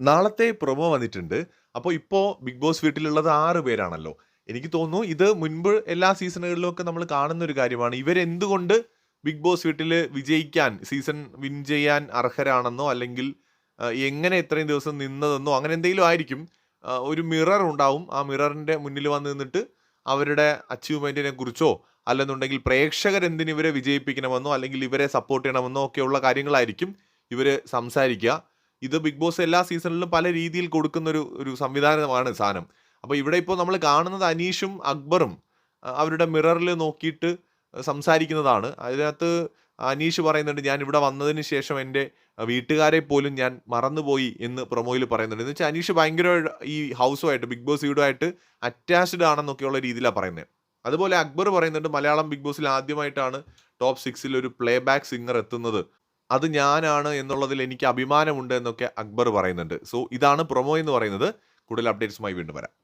നാളത്തെ പ്രൊമോ വന്നിട്ടുണ്ട്. അപ്പോൾ ഇപ്പോൾ ബിഗ് ബോസ് വീട്ടിലുള്ളത് ആറ് പേരാണല്ലോ. എനിക്ക് തോന്നുന്നു ഇത് മുൻപ് എല്ലാ സീസണുകളിലും ഒക്കെ നമ്മൾ കാണുന്ന ഒരു കാര്യമാണ്. ഇവരെന്തുകൊണ്ട് ബിഗ് ബോസ് വീട്ടിൽ വിജയിക്കാൻ സീസൺ വിൻ ചെയ്യാൻ അർഹരാണെന്നോ അല്ലെങ്കിൽ എങ്ങനെ ഇത്രയും ദിവസം നിന്നതെന്നോ അങ്ങനെ എന്തെങ്കിലും ആയിരിക്കും. ഒരു മിറർ ഉണ്ടാവും. ആ മിററിന്റെ മുന്നിൽ വന്ന് നിന്നിട്ട് അവരുടെ അച്ചീവ്മെന്റിനെ കുറിച്ചോ അല്ലെന്നുണ്ടെങ്കിൽ പ്രേക്ഷകരെന്തിന് ഇവരെ വിജയിപ്പിക്കണമെന്നോ അല്ലെങ്കിൽ ഇവരെ സപ്പോർട്ട് ചെയ്യണമെന്നോ ഒക്കെയുള്ള കാര്യങ്ങളായിരിക്കും ഇവർ സംസാരിക്കുക. ഇത് ബിഗ് ബോസ് എല്ലാ സീസണിലും പല രീതിയിൽ കൊടുക്കുന്ന ഒരു ഒരു സംവിധാനമാണ് സാധനം അപ്പോൾ ഇവിടെ ഇപ്പോൾ നമ്മൾ കാണുന്നത് അനീഷും അക്ബറും അവരുടെ മിററിൽ നോക്കിയിട്ട് സംസാരിക്കുന്നതാണ്. അതിനകത്ത് അനീഷ് പറയുന്നുണ്ട് ഞാൻ ഇവിടെ വന്നതിന് ശേഷം എന്റെ വീട്ടുകാരെ പോലും ഞാൻ മറന്നുപോയി എന്ന് പ്രൊമോയിൽ പറയുന്നുണ്ട്. എന്ന് വെച്ചാൽ അനീഷ് ഭയങ്കര ഈ ഹൗസുമായിട്ട് ബിഗ് ബോസ് വീടുമായിട്ട് അറ്റാച്ച്ഡ് ആണെന്നൊക്കെയുള്ള രീതിയിലാണ് പറയുന്നത്. അതുപോലെ അക്ബർ പറയുന്നുണ്ട് മലയാളം ബിഗ് ബോസിൽ ആദ്യമായിട്ടാണ് ടോപ്പ് സിക്സിൽ ഒരു പ്ലേ ബാക്ക് സിംഗർ എത്തുന്നത്. അത് ഞാനാണ് എന്നുള്ളതിൽ എനിക്ക് അഭിമാനമുണ്ട് എന്നൊക്കെ അക്ബർ പറയുന്നുണ്ട്. സോ ഇതാണ് പ്രൊമോ എന്ന് പറയുന്നത്. കൂടുതൽ അപ്ഡേറ്റ്സുമായി വീണ്ടും വരാം.